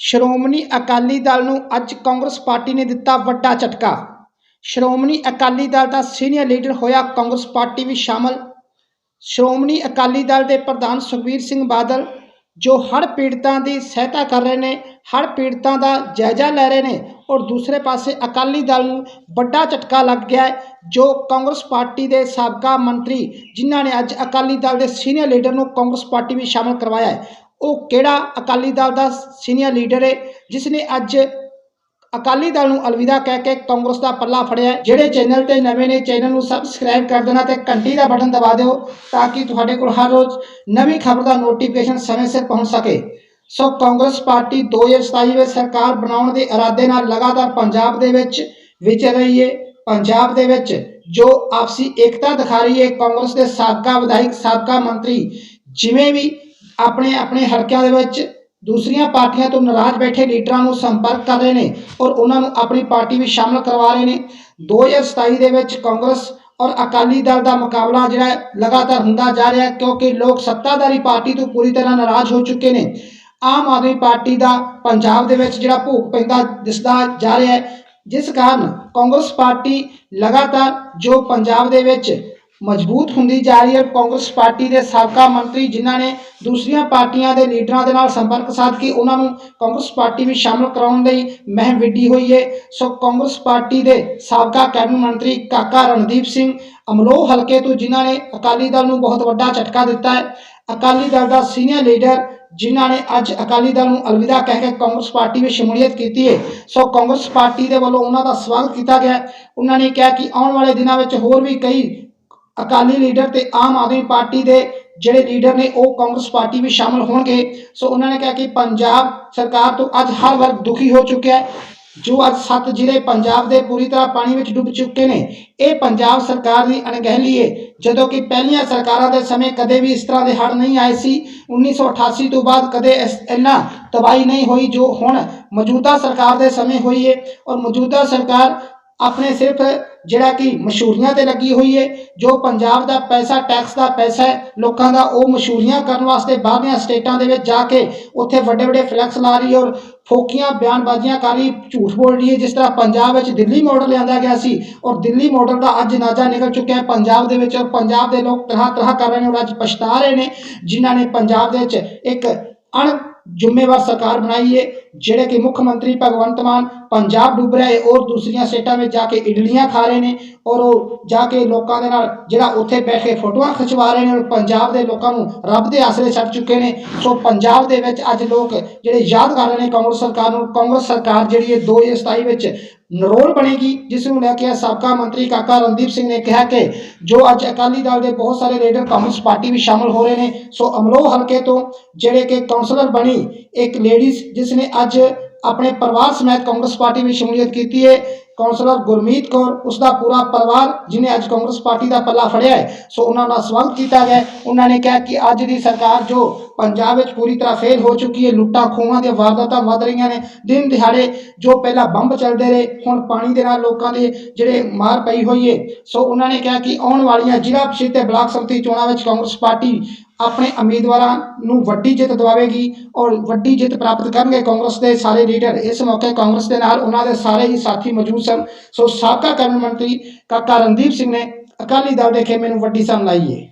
ਸ਼੍ਰੋਮਣੀ ਅਕਾਲੀ ਦਲ ਨੂੰ ਅੱਜ ਕਾਂਗਰਸ ਪਾਰਟੀ ਨੇ ਦਿੱਤਾ ਵੱਡਾ ਝਟਕਾ। ਸ਼੍ਰੋਮਣੀ ਅਕਾਲੀ ਦਲ ਦਾ ਸੀਨੀਅਰ ਲੀਡਰ ਹੋਇਆ ਕਾਂਗਰਸ ਪਾਰਟੀ ਵਿੱਚ ਸ਼ਾਮਲ। ਸ਼੍ਰੋਮਣੀ ਅਕਾਲੀ ਦਲ ਦੇ ਪ੍ਰਧਾਨ ਸੁਖਬੀਰ ਸਿੰਘ ਬਾਦਲ, ਜੋ ਹਰ ਪੀੜਤਾਂ ਦੀ ਸਹਾਇਤਾ ਕਰ ਰਹੇ ਨੇ ਹਰ ਪੀੜਤਾਂ ਦਾ ਜਾਇਜ਼ਾ ਲੈ ਰਹੇ ਨੇ ਔਰ ਦੂਸਰੇ ਪਾਸੇ ਅਕਾਲੀ ਦਲ ਨੂੰ ਵੱਡਾ ਝਟਕਾ ਲੱਗ ਗਿਆ ਜੋ ਕਾਂਗਰਸ ਪਾਰਟੀ ਦੇ ਸਾਬਕਾ ਮੰਤਰੀ, ਜਿਨ੍ਹਾਂ ਨੇ ਅੱਜ ਅਕਾਲੀ ਦਲ ਦੇ ਸੀਨੀਅਰ ਲੀਡਰ ਨੂੰ ਕਾਂਗਰਸ ਪਾਰਟੀ ਵਿੱਚ ਸ਼ਾਮਲ ਕਰਵਾਇਆ ਹੈ। ਉਹ ਕਿਹੜਾ ਅਕਾਲੀ ਦਲ ਦਾ ਸੀਨੀਅਰ ਲੀਡਰ ਹੈ ਜਿਸ ਨੇ ਅੱਜ ਅਕਾਲੀ ਦਲ ਨੂੰ ਅਲਵਿਦਾ ਕਹਿ ਕੇ ਕਾਂਗਰਸ ਦਾ ਪੱਲਾ ਫੜਿਆ ਜਿਹੜੇ ਚੈਨਲ ਤੇ ਨਵੇਂ ਨੇ, ਚੈਨਲ ਨੂੰ ਸਬਸਕ੍ਰਾਈਬ ਕਰ ਦੇਣਾ ਤੇ ਘੰਟੀ ਦਾ ਬਟਨ ਦਬਾ ਦਿਓ ਤਾਂ ਕਿ ਤੁਹਾਡੇ ਕੋਲ ਹਰ ਰੋਜ਼ ਨਵੀਂ ਖਬਰ ਦਾ ਨੋਟੀਫਿਕੇਸ਼ਨ ਸਮੇਂ ਸਿਰ ਪਹੁੰਚ ਸਕੇ। ਸੋ ਕਾਂਗਰਸ ਪਾਰਟੀ 2027 ਵਿੱਚ ਸਰਕਾਰ ਬਣਾਉਣ ਦੇ ਇਰਾਦੇ ਨਾਲ ਲਗਾਤਾਰ ਪੰਜਾਬ ਦੇ ਵਿੱਚ ਵਿਚਰ ਰਹੀ ਹੈ ਪੰਜਾਬ ਦੇ ਵਿੱਚ ਜੋ ਆਪਸੀ ਏਕਤਾ ਦਿਖਾ ਰਹੀ ਹੈ ਕਾਂਗਰਸ ਦੇ ਸਾਬਕਾ ਵਿਧਾਇਕ, ਸਾਬਕਾ ਮੰਤਰੀ ਜਿਵੇਂ ਵੀ ਆਪਣੇ ਆਪਣੇ ਹਲਕਿਆਂ ਦੇ ਵਿੱਚ ਦੂਸਰੀਆਂ ਪਾਰਟੀਆਂ ਤੋਂ ਨਾਰਾਜ਼ ਬੈਠੇ ਲੀਡਰਾਂ ਨੂੰ ਸੰਪਰਕ ਕਰ ਰਹੇ ਨੇ ਔਰ ਉਹਨਾਂ ਨੂੰ ਆਪਣੀ ਪਾਰਟੀ ਵਿੱਚ ਸ਼ਾਮਲ ਕਰਵਾ ਰਹੇ ਨੇ। 2027 ਦੇ ਵਿੱਚ ਕਾਂਗਰਸ ਔਰ ਅਕਾਲੀ ਦਲ ਦਾ ਮੁਕਾਬਲਾ ਜਿਹੜਾ ਲਗਾਤਾਰ ਹੁੰਦਾ ਜਾ ਰਿਹਾ ਕਿਉਂਕਿ ਲੋਕ ਸੱਤਾਧਾਰੀ ਪਾਰਟੀ ਤੋਂ ਪੂਰੀ ਤਰ੍ਹਾਂ ਨਾਰਾਜ਼ ਹੋ ਚੁੱਕੇ ਨੇ। ਆਮ ਆਦਮੀ ਪਾਰਟੀ ਦਾ ਪੰਜਾਬ ਦੇ ਵਿੱਚ ਜਿਹੜਾ ਭੂਕ ਪੈਂਦਾ ਦਿਸਦਾ ਜਾ ਰਿਹਾ ਹੈ। ਜਿਸ ਕਾਰਨ ਕਾਂਗਰਸ ਪਾਰਟੀ ਲਗਾਤਾਰ ਜੋ ਪੰਜਾਬ ਦੇ ਵਿੱਚ ਮਜ਼ਬੂਤ ਹੁੰਦੀ ਜਾ ਰਹੀ ਹੈ। ਕਾਂਗਰਸ ਪਾਰਟੀ ਦੇ ਸਾਬਕਾ ਮੰਤਰੀ ਜਿਨ੍ਹਾਂ ਨੇ ਦੂਸਰੀਆਂ ਪਾਰਟੀਆਂ ਦੇ ਲੀਡਰਾਂ ਦੇ ਨਾਲ ਸੰਪਰਕ ਸਾਧ ਕੇ ਉਹਨਾਂ ਨੂੰ ਕਾਂਗਰਸ ਪਾਰਟੀ ਵਿੱਚ ਸ਼ਾਮਲ ਕਰਾਉਣ ਲਈ ਮਹਿਮ ਵਿੱਢੀ ਹੋਈ ਹੈ। ਸੋ ਕਾਂਗਰਸ ਪਾਰਟੀ ਦੇ ਸਾਬਕਾ ਕੈਬਨਿਟ ਮੰਤਰੀ ਕਾਕਾ ਰਣਦੀਪ ਸਿੰਘ ਅਮਲੋਹ ਹਲਕੇ ਤੋਂ ਜਿਨ੍ਹਾਂ ਨੇ ਅਕਾਲੀ ਦਲ ਨੂੰ ਬਹੁਤ ਵੱਡਾ ਝਟਕਾ ਦਿੱਤਾ ਹੈ। ਅਕਾਲੀ ਦਲ ਦਾ ਸੀਨੀਅਰ ਲੀਡਰ ਜਿਨ੍ਹਾਂ ਨੇ ਅੱਜ ਅਕਾਲੀ ਦਲ ਨੂੰ ਅਲਵਿਦਾ ਕਹਿ ਕੇ ਕਾਂਗਰਸ ਪਾਰਟੀ ਵਿੱਚ ਸ਼ਮੂਲੀਅਤ ਕੀਤੀ ਹੈ। ਸੋ ਕਾਂਗਰਸ ਪਾਰਟੀ ਦੇ ਵੱਲੋਂ ਉਹਨਾਂ ਦਾ ਸਵਾਗਤ ਕੀਤਾ ਗਿਆ ਉਹਨਾਂ ਨੇ ਕਿਹਾ ਕਿ ਆਉਣ ਵਾਲੇ ਦਿਨਾਂ ਵਿੱਚ ਹੋਰ ਵੀ ਕਈ ਅਕਾਲੀ ਲੀਡਰ ਤੇ ਆਮ ਆਦਮੀ ਪਾਰਟੀ ਦੇ ਜਿਹੜੇ ਲੀਡਰ ਨੇ, ਉਹ ਕਾਂਗਰਸ ਪਾਰਟੀ ਵਿੱਚ ਸ਼ਾਮਲ ਹੋਣਗੇ। ਸੋ ਉਹਨਾਂ ਨੇ ਕਿਹਾ ਕਿ ਪੰਜਾਬ ਸਰਕਾਰ ਤੋਂ ਅੱਜ ਹਰ ਵਰਗ ਦੁਖੀ ਹੋ ਚੁੱਕਿਆ ਹੈ। ਜੋ ਅੱਜ ਸੱਤ ਜ਼ਿਲ੍ਹੇ ਪੰਜਾਬ ਦੇ ਪੂਰੀ ਤਰ੍ਹਾਂ ਪਾਣੀ ਵਿੱਚ ਡੁੱਬ ਚੁੱਕੇ ਨੇ, ਇਹ ਪੰਜਾਬ ਸਰਕਾਰ ਦੀ ਅਣਗਹਿਲੀ ਹੈ ਜਦੋਂ ਕਿ ਪਹਿਲੀਆਂ ਸਰਕਾਰਾਂ ਦੇ ਸਮੇਂ ਕਦੇ ਵੀ ਇਸ ਤਰ੍ਹਾਂ ਦੇ ਹੜ੍ਹ ਨਹੀਂ ਆਏ ਸੀ 1988 ਤੋਂ ਬਾਅਦ ਕਦੇ ਇਸ ਇੰਨਾ ਤਬਾਹੀ ਨਹੀਂ ਹੋਈ ਜੋ ਹੁਣ ਮੌਜੂਦਾ ਸਰਕਾਰ ਦੇ ਸਮੇਂ ਹੋਈ ਹੈ ਔਰ ਮੌਜੂਦਾ ਸਰਕਾਰ ਆਪਣੇ ਸਿਰਫ ਜਿਹੜਾ ਕਿ ਮਸ਼ਹੂਰੀਆਂ ਤੇ ਲੱਗੀ ਹੋਈ ਹੈ ਜੋ ਪੰਜਾਬ ਦਾ ਪੈਸਾ ਟੈਕਸ ਦਾ ਪੈਸਾ ਹੈ ਲੋਕਾਂ ਦਾ ਉਹ ਮਸ਼ਹੂਰੀਆਂ ਕਰਨ ਵਾਸਤੇ ਬਾਹਰਲੀਆਂ ਸਟੇਟਾਂ ਦੇ ਵਿੱਚ ਜਾ ਕੇ ਉੱਥੇ ਵੱਡੇ ਵੱਡੇ ਫਲੈਕਸ ਲਾ ਰਹੀ ਹੈ ਔਰ ਫੋਕੀਆਂ, ਬਿਆਨਬਾਜ਼ੀਆਂ ਕਰ ਰਹੀ, ਝੂਠ ਬੋਲ ਰਹੀ ਹੈ ਜਿਸ ਤਰ੍ਹਾਂ ਪੰਜਾਬ ਵਿੱਚ ਦਿੱਲੀ ਮਾਡਲ ਲਿਆਂਦਾ ਗਿਆ ਸੀ ਔਰ ਦਿੱਲੀ ਮਾਡਲ ਦਾ ਅੱਜ ਨਾਜਾ ਨਿਕਲ ਚੁੱਕਿਆ ਹੈ ਪੰਜਾਬ ਦੇ ਵਿੱਚ ਔਰ ਪੰਜਾਬ ਦੇ ਲੋਕ ਤਰ੍ਹਾਂ ਤਰ੍ਹਾਂ ਕਰ ਰਹੇ ਨੇ ਔਰ ਅੱਜ ਪਛਤਾ ਰਹੇ ਨੇ, ਜਿਨ੍ਹਾਂ ਨੇ ਪੰਜਾਬ ਦੇ ਵਿੱਚ ਇੱਕ ਅਣ ਜ਼ਿੰਮੇਵਾਰ ਸਰਕਾਰ ਬਣਾਈ ਹੈ ਜਿਹੜੇ ਕਿ ਮੁੱਖ ਮੰਤਰੀ ਭਗਵੰਤ ਮਾਨ ਪੰਜਾਬ ਡੁੱਬ ਰਿਹਾ ਹੈ ਔਰ ਦੂਸਰੀਆਂ ਸਟੇਟਾਂ ਵਿੱਚ ਜਾ ਕੇ ਇਡਲੀਆਂ ਖਾ ਰਹੇ ਨੇ, ਔਰ ਉਹ ਜਾ ਕੇ ਲੋਕਾਂ ਦੇ ਨਾਲ ਜਿਹੜਾ ਉੱਥੇ ਬੈਠ ਕੇ ਫੋਟੋਆਂ ਖਿਚਵਾ ਰਹੇ ਨੇ, ਔਰ ਪੰਜਾਬ ਦੇ ਲੋਕਾਂ ਨੂੰ ਰੱਬ ਦੇ ਆਸਰੇ ਛੱਡ ਚੁੱਕੇ ਨੇ। ਸੋ ਪੰਜਾਬ ਦੇ ਵਿੱਚ ਅੱਜ ਲੋਕ ਜਿਹੜੇ ਯਾਦ ਕਰ ਰਹੇ ਨੇ ਕਾਂਗਰਸ ਸਰਕਾਰ ਨੂੰ, ਕਾਂਗਰਸ ਸਰਕਾਰ ਜਿਹੜੀ ਹੈ 2027 ਵਿੱਚ ਨਰੋਲ ਬਣੇਗੀ, ਜਿਸ ਨੂੰ ਲੈ ਕੇ ਸਾਬਕਾ ਮੰਤਰੀ ਕਾਕਾ ਰਣਦੀਪ ਸਿੰਘ ਨੇ ਕਿਹਾ ਕਿ ਜੋ ਅੱਜ ਅਕਾਲੀ ਦਲ ਦੇ ਬਹੁਤ ਸਾਰੇ ਲੀਡਰ ਕਾਂਗਰਸ ਪਾਰਟੀ ਵਿੱਚ ਸ਼ਾਮਲ ਹੋ ਰਹੇ ਨੇ, ਸੋ ਅਮਲੋਹ ਹਲਕੇ ਤੋਂ ਜਿਹੜੇ ਕਿ ਕਾਉਂਸਲਰ ਬਣੀ ਇੱਕ ਲੇਡੀਜ਼, ਜਿਸ ਨੇ ਅੱਜ ਆਪਣੇ ਪਰਿਵਾਰ ਸਮੇਤ ਕਾਂਗਰਸ ਪਾਰਟੀ ਵਿੱਚ ਸ਼ਮੂਲੀਅਤ ਕੀਤੀ ਹੈ। ਕੌਂਸਲਰ ਗੁਰਮੀਤ ਕੌਰ ਉਸ ਦਾ ਪੂਰਾ ਪਰਿਵਾਰ ਜਿਨੇ ਅੱਜ ਕਾਂਗਰਸ ਪਾਰਟੀ ਦਾ ਪੱਲਾ ਫੜਿਆ ਹੈ, ਸੋ ਉਹਨਾਂ ਨਾਲ ਸਵਾਗਤ ਕੀਤਾ ਗਿਆ ਉਹਨਾਂ ਨੇ ਕਿਹਾ ਕਿ ਅੱਜ ਦੀ ਸਰਕਾਰ ਜੋ ਪੰਜਾਬ ਵਿੱਚ ਪੂਰੀ ਤਰ੍ਹਾਂ ਫੇਲ ਹੋ ਚੁੱਕੀ ਹੈ, ਲੁੱਟਾਂ ਖੋਹਾਂ ਦੀਆਂ ਵਾਰਦਾਤਾਂ ਵੱਧ ਰਹੀਆਂ ਨੇ, ਦਿਨ ਦਿਹਾੜੇ ਜੋ ਪਹਿਲਾਂ ਬੰਬ ਚੱਲਦੇ ਰਹੇ, ਹੁਣ ਪਾਣੀ ਦੇ ਨਾਲ ਲੋਕਾਂ ਦੇ ਜਿਹੜੇ ਮਾਰ ਪਈ ਹੋਈ ਹੈ। ਸੋ ਉਹਨਾਂ ਨੇ ਕਿਹਾ ਕਿ ਆਉਣ ਵਾਲੀਆਂ ਜ਼ਿਲ੍ਹਾ ਪ੍ਰੀਸ਼ਦ ਤੇ ਬਲਾਕ ਸੰਮਤੀ ਚੋਣਾਂ ਵਿੱਚ ਕਾਂਗਰਸ ਪਾਰਟੀ ਆਪਣੇ ਉਮੀਦਵਾਰਾਂ ਨੂੰ ਵੱਡੀ ਜਿੱਤ ਦਿਵਾਵੇਗੀ ਔਰ ਵੱਡੀ ਜਿੱਤ ਪ੍ਰਾਪਤ ਕਰਨਗੇ ਕਾਂਗਰਸ ਦੇ ਸਾਰੇ ਲੀਡਰ। ਇਸ ਮੌਕੇ ਕਾਂਗਰਸ ਦੇ ਨਾਲ ਉਹਨਾਂ ਦੇ ਸਾਰੇ ਹੀ ਸਾਥੀ ਮੌਜੂਦ ਸਨ ਸੋ ਸਾਬਕਾ ਕੈਬਨਿਟ ਮੰਤਰੀ ਕਾਕਾ ਰਣਦੀਪ ਸਿੰਘ ਨੇ ਅਕਾਲੀ ਦਲ ਦੇ ਖੇਮੇ ਨੂੰ ਵੱਡੀ ਸੰਨ ਲਾਈ ਹੈ